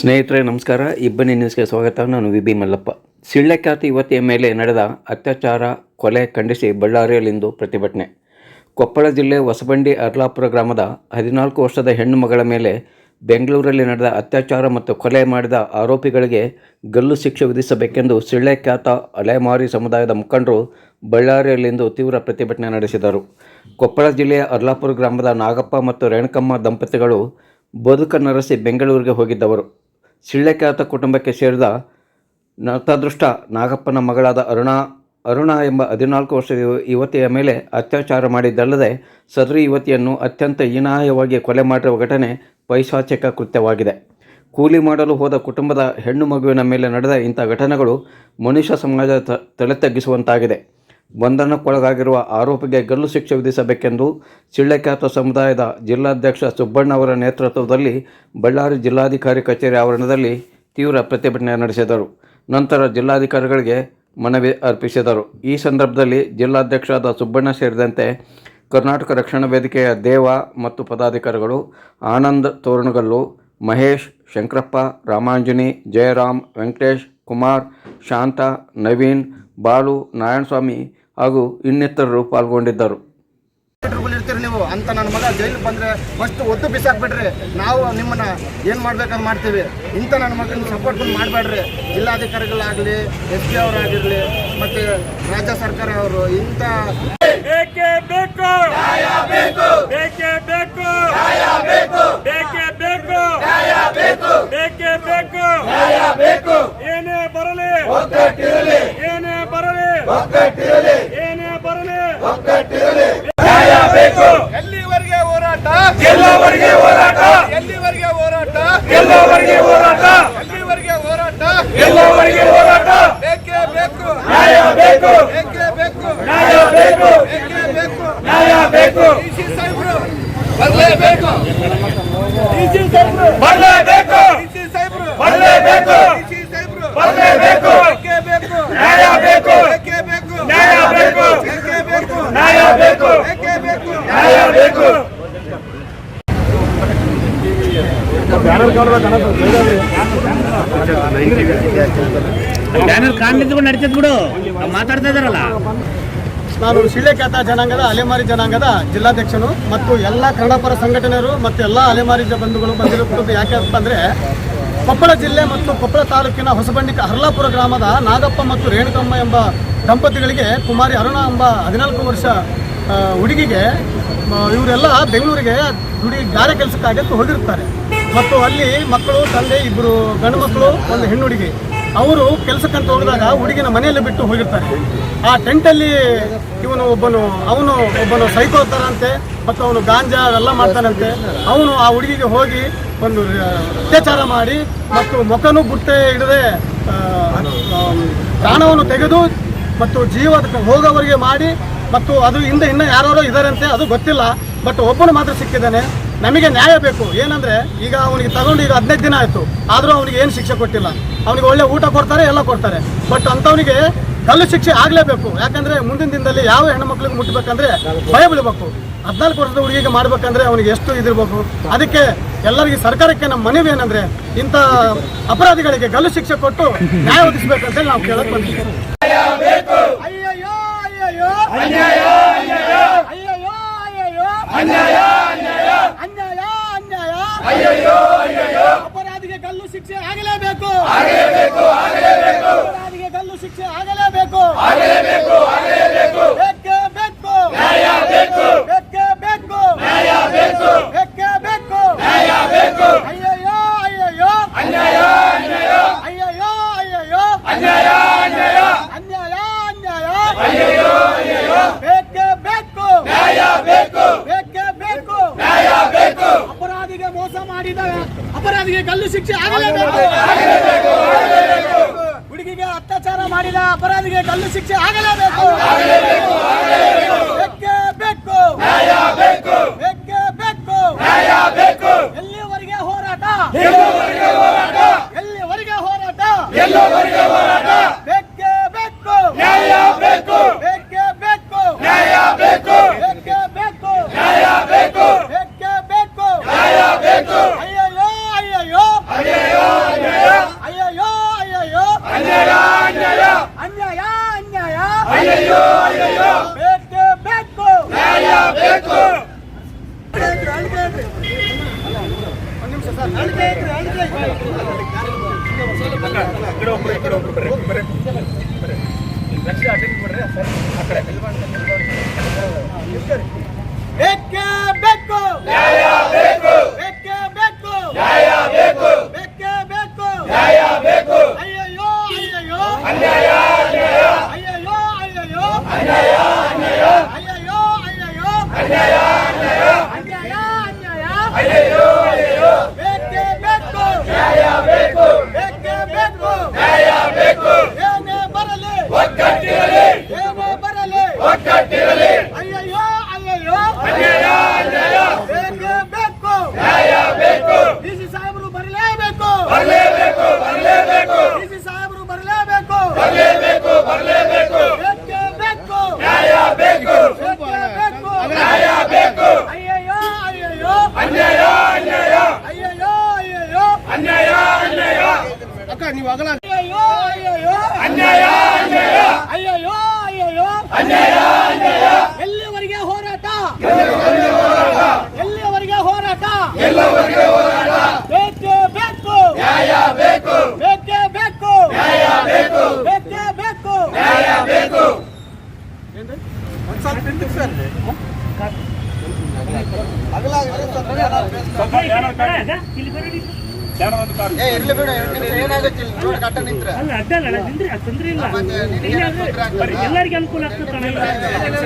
ಸ್ನೇಹಿತರೆ, ನಮಸ್ಕಾರ. ಇಬ್ಬನಿ ನ್ಯೂಸ್ಗೆ ಸ್ವಾಗತ. ನಾನು ವಿ ಬಿ ಮಲ್ಲಪ್ಪ. ಸಿಳ್ಳೆಖ್ಯಾತಿ ಯುವತಿಯ ಮೇಲೆ ನಡೆದ ಅತ್ಯಾಚಾರ ಕೊಲೆ ಖಂಡಿಸಿ ಬಳ್ಳಾರಿಯಲ್ಲಿಂದು ಪ್ರತಿಭಟನೆ. ಕೊಪ್ಪಳ ಜಿಲ್ಲೆ ಹೊಸಬಂಡಿ ಅರ್ಲಾಪುರ ಗ್ರಾಮದ ಹದಿನಾಲ್ಕು ವರ್ಷದ ಹೆಣ್ಣು ಮಗಳ ಮೇಲೆ ಬೆಂಗಳೂರಲ್ಲಿ ನಡೆದ ಅತ್ಯಾಚಾರ ಮತ್ತು ಕೊಲೆ ಮಾಡಿದ ಆರೋಪಿಗಳಿಗೆ ಗಲ್ಲು ಶಿಕ್ಷೆ ವಿಧಿಸಬೇಕೆಂದು ಸಿಳ್ಳೆಖ್ಯಾತ ಅಲೆಮಾರಿ ಸಮುದಾಯದ ಮುಖಂಡರು ಬಳ್ಳಾರಿಯಲ್ಲಿಂದು ತೀವ್ರ ಪ್ರತಿಭಟನೆ ನಡೆಸಿದರು. ಕೊಪ್ಪಳ ಜಿಲ್ಲೆಯ ಅರ್ಲಾಪುರ ಗ್ರಾಮದ ನಾಗಪ್ಪ ಮತ್ತು ರೇಣುಕಮ್ಮ ದಂಪತಿಗಳು ಬದುಕನ್ನರಸಿ ಬೆಂಗಳೂರಿಗೆ ಹೋಗಿದ್ದವರು. ಸಿಳ್ಳೆಖ್ಯಾತ ಕುಟುಂಬಕ್ಕೆ ಸೇರಿದ ನತದೃಷ್ಟ ನಾಗಪ್ಪನ ಮಗಳಾದ ಅರುಣಾ, ಅರುಣ ಎಂಬ ಹದಿನಾಲ್ಕು ವರ್ಷದ ಯುವ- ಯುವತಿಯ ಮೇಲೆ ಅತ್ಯಾಚಾರ ಮಾಡಿದ್ದಲ್ಲದೆ ಸದರಿ ಯುವತಿಯನ್ನು ಅತ್ಯಂತ ಹೀನಾಯವಾಗಿ ಕೊಲೆ ಮಾಡಿರುವ ಘಟನೆ ಪೈಶಾಚಿಕ ಕೃತ್ಯವಾಗಿದೆ. ಕೂಲಿ ಮಾಡಲು ಹೋದ ಕುಟುಂಬದ ಹೆಣ್ಣು ಮಗುವಿನ ಮೇಲೆ ನಡೆದ ಇಂಥ ಘಟನೆಗಳು ಮನುಷ್ಯ ಸಮಾಜ ತ- ತಲೆ ತಗ್ಗಿಸುವಂತಾಗಿದೆ ಬಂಧನಕ್ಕೊಳಗಾಗಿರುವ ಆರೋಪಿಗೆ ಗಲ್ಲು ಶಿಕ್ಷೆ ವಿಧಿಸಬೇಕೆಂದು ಸಿಳ್ಳೆಖ್ಯಾತ ಸಮುದಾಯದ ಜಿಲ್ಲಾಧ್ಯಕ್ಷ ಸುಬ್ಬಣ್ಣ ಅವರ ನೇತೃತ್ವದಲ್ಲಿ ಬಳ್ಳಾರಿ ಜಿಲ್ಲಾಧಿಕಾರಿ ಕಚೇರಿ ಆವರಣದಲ್ಲಿ ತೀವ್ರ ಪ್ರತಿಭಟನೆ ನಡೆಸಿದರು. ನಂತರ ಜಿಲ್ಲಾಧಿಕಾರಿಗಳಿಗೆ ಮನವಿ ಅರ್ಪಿಸಿದರು. ಈ ಸಂದರ್ಭದಲ್ಲಿ ಜಿಲ್ಲಾಧ್ಯಕ್ಷರಾದ ಸುಬ್ಬಣ್ಣ ಸೇರಿದಂತೆ ಕರ್ನಾಟಕ ರಕ್ಷಣಾ ವೇದಿಕೆಯ ದೇವ ಮತ್ತು ಪದಾಧಿಕಾರಿಗಳು ಆನಂದ್ ತೋರಣಗಲ್ಲು, ಮಹೇಶ್, ಶಂಕರಪ್ಪ, ರಾಮಾಂಜನಿ, ಜಯರಾಮ್, ವೆಂಕಟೇಶ್ ಕುಮಾರ್, ಶಾಂತ, ನವೀನ್, ಬಾಲು, ನಾರಾಯಣಸ್ವಾಮಿ ಹಾಗೂ ಇನ್ನಿತರರು ಪಾಲ್ಗೊಂಡಿದ್ದರು. ಇರ್ತೀರಿ ನೀವು. ಅಂತ ನನ್ನ ಮಗ ಜೈಲಿಗೆ ಬಂದ್ರೆ ಫಸ್ಟ್ ಒದ್ದು ಬಿಸಾಕ್ಬಿಡ್ರಿ. ನಾವು ನಿಮ್ಮನ್ನ ಏನ್ ಮಾಡ್ಬೇಕಂತ ಮಾಡ್ತೀವಿ. ಇಂಥ ನನ್ನ ಮಗನ ಸಪೋರ್ಟ್ ಬಂದು ಮಾಡಬೇಡ್ರಿ. ಜಿಲ್ಲಾಧಿಕಾರಿಗಳಾಗಲಿ ಎಸ್ ಪಿ ಅವರಾಗಿರ್ಲಿ ಮತ್ತೆ ರಾಜ್ಯ ಸರ್ಕಾರ ಅವರು ಇಂಥ ಬೇಕೇ? ಬೇಕು? ಬೇಕೇ ಬೇಕು? ಬೇಕೇ ಬೇಕು ಬೇಕೇ ಬೇಕು ಏನೇ ಬರಲಿ ಏನೇ ಬರಲಿ ಏನೇ ಬರಲಿ ಎಲ್ಲಿವರೆಗೆ ಹೋರಾಟ ಗೆಲ್ಲೋವರೆಗೆ ಹೋರಾಟ. ಎಲ್ಲಿವರೆಗೆ ಹೋರಾಟ? ಗೆಲ್ಲೋವರೆಗೆ ಹೋರಾಟ. ಎಲ್ಲಿವರೆಗೆ ಹೋರಾಟ? ಗೆಲ್ಲೋವರೆಗೆ ಹೋರಾಟ. ಬೇಕೇ ಬೇಕು? ನ್ಯಾಯ ಬೇಕು. ಬೇಕೇ ಬೇಕು? ನ್ಯಾಯ ಬೇಕು. ಬೇಕೇ ಬೇಕು? ನ್ಯಾಯ ಬೇಕು. ಡಿ ಸಿ ಸಾಹೇಬ್ರು ಬರಲೇಬೇಕು. ಬರಲೇಬೇಕು ಡಿ ಸಿ ಸಾಹೇಬ್ರು ಬರಲೇಬೇಕು ಡಿ ಸಿ ಸಾಹೇಬ್ರು ಬರಲೇಬೇಕು ಬೇಕೇ ಬೇಕು ನ್ಯಾಯ ಬೇಕು ಬೇಕೇ ಬೇಕು ನ್ಯಾಯ ಬೇಕು ಬೇಕೇ ಬೇಕು ನ್ಯಾಯ ಬೇಕು ಬೇಕೇ ಬೇಕು ನ್ಯಾಯ ಬೇಕು ಬ್ಯಾನರ್ ಕಾಣ್ಲಿದ್ದು ನಡೀತದ ಬಿಡು. ಮಾತಾಡ್ತಾ ಇದಾರಲ್ಲ. ನಾನು ಶಿಳೆಕಾತ ಜನಾಂಗದ ಅಲೆಮಾರಿ ಜನಾಂಗದ ಜಿಲ್ಲಾಧ್ಯಕ್ಷನು ಮತ್ತು ಎಲ್ಲ ಕನ್ನಡಪರ ಸಂಘಟನೆಯರು ಮತ್ತು ಎಲ್ಲ ಅಲೆಮಾರಿ ಜ- ಬಂಧುಗಳು ಬಂದಿರುವುದು ಯಾಕೆ ಅಂದರೆ ಕೊಪ್ಪಳ ಜಿಲ್ಲೆ ಮತ್ತು ಕೊಪ್ಪಳ ತಾಲೂಕಿನ ಹೊಸಬಂಡಿಕ ಹರ್ಲಾಪುರ ಗ್ರಾಮದ ನಾಗಪ್ಪ ಮತ್ತು ರೇಣುಕಮ್ಮ ಎಂಬ ದಂಪತಿಗಳಿಗೆ ಕುಮಾರಿ ಅರುಣ ಎಂಬ ಹದಿನಾಲ್ಕು ವರ್ಷ ಹುಡುಗಿಗೆ ಇವರೆಲ್ಲ ಬೆಂಗಳೂರಿಗೆ ದುಡಿ ಗಾರೆ ಕೆಲಸಕ್ಕಾಗಿ ಹೋಗಿರ್ತಾರೆ ಮತ್ತು ಅಲ್ಲಿ ಮಕ್ಕಳು, ತಂದೆ ಇಬ್ಬರು ಗಂಡು ಮಕ್ಕಳು, ಒಂದು ಹೆಣ್ಣು ಹುಡುಗಿ ಅವರು ಕೆಲಸಕ್ಕಂತ ಹೋಗಿದಾಗ ಹುಡುಗಿನ ಮನೆಯಲ್ಲಿ ಬಿಟ್ಟು ಹೋಗಿರ್ತಾರೆ. ಆ ಟೆಂಟಲ್ಲಿ ಇವನು ಒಬ್ಬನು, ಅವನು ಒಬ್ಬನು ಸೈಕೋ ಅಂತಾರಂತೆ ಮತ್ತು ಅವನು ಗಾಂಜಾ ಅವೆಲ್ಲ ಮಾಡ್ತಾನಂತೆ. ಅವನು ಆ ಹುಡುಗಿಗೆ ಹೋಗಿ ಒಂದು ಅತ್ಯಾಚಾರ ಮಾಡಿ ಮತ್ತು ಮುಖನೂ ಬುಟ್ಟೆ ಹಿಡದೆ ಪ್ರಾಣವನ್ನು ತೆಗೆದು ಮತ್ತು ಜೀವ ಹೋಗೋವರಿಗೆ ಮಾಡಿ ಮತ್ತು ಅದು ಹಿಂದೆ ಇನ್ನೂ ಯಾರು ಇದ್ದಾರಂತೆ, ಅದು ಗೊತ್ತಿಲ್ಲ. ಬಟ್ ಒಬ್ಬನು ಮಾತ್ರ ಸಿಕ್ಕಿದ್ದಾನೆ. ನಮಗೆ ನ್ಯಾಯ ಬೇಕು. ಏನಂದ್ರೆ, ಈಗ ಅವನಿಗೆ ತಗೊಂಡು ಈಗ ಹದಿನೈದು ದಿನ ಆಯಿತು. ಆದರೂ ಅವನಿಗೆ ಏನು ಶಿಕ್ಷೆ ಕೊಟ್ಟಿಲ್ಲ. ಅವನಿಗೆ ಒಳ್ಳೆ ಊಟ ಕೊಡ್ತಾರೆ, ಎಲ್ಲ ಕೊಡ್ತಾರೆ. ಬಟ್ ಅಂಥವನಿಗೆ ಕಲ್ಲು ಶಿಕ್ಷೆ ಆಗಲೇಬೇಕು. ಯಾಕಂದ್ರೆ ಮುಂದಿನ ದಿನದಲ್ಲಿ ಯಾವ ಹೆಣ್ಮಕ್ಳಿಗೆ ಮುಟ್ಟಬೇಕಂದ್ರೆ ಭಯ ಬೀಳಬೇಕು. ಹದಿನಾಲ್ಕು ವರ್ಷದ ಹುಡುಗಿಗೆ ಮಾಡ್ಬೇಕಂದ್ರೆ ಅವನಿಗೆ ಎಷ್ಟು ಇದಿರಬೇಕು? ಅದಕ್ಕೆ ಎಲ್ಲರಿಗೆ ಸರ್ಕಾರಕ್ಕೆ ನಮ್ಮ ಮನವಿ ಏನಂದ್ರೆ, ಇಂಥ ಅಪರಾಧಿಗಳಿಗೆ ಗಲ್ಲು ಶಿಕ್ಷೆ ಕೊಟ್ಟು ನ್ಯಾಯ ಒದಗಿಸ್ಬೇಕಂತೇಳಿ ನಾವು ಕೇಳಕ್ ಬಂದಿದ್ದೀವಿ ಅಯ್ಯಯ್ಯೋ ಅಯ್ಯಯ್ಯೋ ಅನ್ಯಾಯ ಅನ್ಯಾಯ ಅಯ್ಯಯ್ಯೋ ಅಯ್ಯಯ್ಯೋ ಅನ್ಯಾಯ ಅನ್ಯಾಯ ಅನ್ಯಾಯ ಅನ್ಯಾಯ ಅಯ್ಯಯ್ಯೋ ಅಯ್ಯಯ್ಯೋ ಅಪರಾಧಿಗೆ ಗಲ್ಲು ಶಿಕ್ಷೆ ಆಗಲೇಬೇಕು. ಆಗಲೇಬೇಕು ಆಗಲೇಬೇಕು. ಗಲ್ಲು ಶಿಕ್ಷೆ ಆಗಲೇಬೇಕು ಆಗಲೇಬೇಕು ಬೇಕೇ ಬೇಕು ನ್ಯಾಯ ಬೇಕು ಬೇಕೇ ಬೇಕು ನ್ಯಾಯ ಬೇಕು ಬೇಕೇ ಬೇಕು ನ್ಯಾಯ ಬೇಕು ಅಯ್ಯಯ್ಯೋ ಅಯ್ಯಯ್ಯೋ ಅನ್ಯಾಯ ಅನ್ಯಾಯ ಅಯ್ಯಯ್ಯೋ ಅಯ್ಯಯ್ಯೋ ಅನ್ಯಾಯ ಅನ್ಯಾಯ ಅನ್ಯಾಯ ಅನ್ಯಾಯ ಅಯ್ಯಯ್ಯೋ ಅಯ್ಯಯ್ಯೋ ಬೇಕೇ ಬೇಕು ನ್ಯಾಯ ಬೇಕು ಬೇಕೇ ಬೇಕು ನ್ಯಾಯ ಬೇಕು ಅಪರಾಧಿಗೆ ಮೋಸ ಮಾಡಿದ ಅಪರಾಧಿಗೆ ಗಲ್ಲು ಶಿಕ್ಷೆ ಆಗಲೇಬೇಕು. ಹುಡುಗಿಗೆ ಅತ್ಯಾಚಾರ ಮಾಡಿದ ಅಪರಾಧಿಗೆ ಗಲ್ಲು ಶಿಕ್ಷೆ ಆಗಲೇಬೇಕು. ಬೇಕೇ. ಬೇಕು ಬೇಕು. ಎಲ್ಲಿವರೆಗೆ ಹೋರಾಟ? ಎಲ್ಲೋವರೆಗೆ ಹೋರಾಟ ಬೇಕೇ ಬೇಕು ನ್ಯಾಯ ಬೇಕು ಬೇಕೇ ಬೇಕು ನ್ಯಾಯ ಬೇಕು ಬೇಕೇ ಬೇಕು ನ್ಯಾಯ ಬೇಕು ಬೇಕೇ ಬೇಕು ನ್ಯಾಯ ಬೇಕು ಅಯ್ಯಯ್ಯೋ ಅಯ್ಯಯ್ಯೋ ಅಯ್ಯಯ್ಯೋ ಬೇಕೇ ಬೇಕು ನ್ಯಾಯ ಬೇಕು. ಬೇಕೇ ಬೇಕು ನ್ಯಾಯ ಬೇಕು. ಬೇಕೇ ಬೇಕು ನ್ಯಾಯ ಬೇಕು. ಅಯ್ಯಯ್ಯೋ ಅಯ್ಯಯ್ಯೋ ಅನ್ಯಾಯ ಅನ್ಯಾಯ ಅಯ್ಯಯ್ಯೋ. ಅಯ್ಯಯ್ಯೋ ಅನ್ಯಾಯ ಅನ್ಯಾಯ ಅಯ್ಯಯ್ಯೋ ಅಯ್ಯಯ್ಯೋ ಅನ್ಯಾಯ ಅನ್ಯಾಯ ಅನ್ಯಾಯ ಅನ್ಯಾಯ ಅಯ್ಯಯ್ಯೋ ಅಯ್ಯಯ್ಯೋ ಬೇಕೇ ಬೇಕು ನ್ಯಾಯ ಬೇಕು ಬೇಕೇ ಬೇಕು ನ್ಯಾಯ ಬೇಕು ಏನೇ ಬರಲಿ ಒಗ್ಗಟ್ಟಿರಲಿ ಏನೇ ಬರಲಿ ಒಗ್ಗಟ್ಟಿರಲಿ ಅಯ್ಯಯ್ಯೋ ಅಯ್ಯಯ್ಯೋ ಅನ್ಯಾಯ ಅನ್ಯಾಯ ಬೇಕೇ ಬೇಕು ನ್ಯಾಯ ಬೇಕು ಡಿ ಸಿ ಸಾಹೇಬರು ಬರಲೇಬೇಕು ಬರಲೇಬೇಕು ಬರಲೇಬೇಕು ಡಿ ಸಿ ಸಾಹೇಬರು ಬರಲೇಬೇಕು ಬರಲೇಬೇಕು ಬರಲೇಬೇಕು ಬೇಕೇ ಬೇಕು ನ್ಯಾಯ ಬೇಕು ಬೇಕೇ ಬೇಕು ನ್ಯಾಯ ಬೇಕು ಅಯ್ಯಯ್ಯೋ ಅಯ್ಯಯ್ಯೋ ಅನ್ಯಾಯ ಅನ್ಯಾಯ ಅಯ್ಯಯ್ಯೋ ಅನ್ಯಾಯ ಅನ್ಯಾಯ. ಅಯ್ಯೋ ಅಯ್ಯೋ ಅನ್ಯಾಯ ಅನ್ಯಾಯ. ಅಯ್ಯೋ ಅಯ್ಯೋ ಅನ್ಯಾಯ ಅನ್ಯಾಯ. ಎಲ್ಲಿವರೆಗೆ ಹೋರಾಟ? ಎಲ್ಲಿವರೆಗೆ ಹೋರಾಟ? ಎಲ್ಲವರೆಗೆ ಹೋರಾಟ? ಬೇಕೇ ಬೇಕು. ನ್ಯಾಯ ಬೇಕು. ಬೇಕೇ ಬೇಕು. ನ್ಯಾಯ ಬೇಕು. ಬೇಕೇ ಬೇಕು. ನ್ಯಾಯ ಬೇಕು. ಅಲ್ಲ ಅಡ್ಡ ಅಲ್ಲ ನಿಂದ್ರಿ ತೊಂದ್ರೆ ಇಲ್ಲ ಎಲ್ಲರಿಗೆ ಅನುಕೂಲ ಆಗ್ತದೆ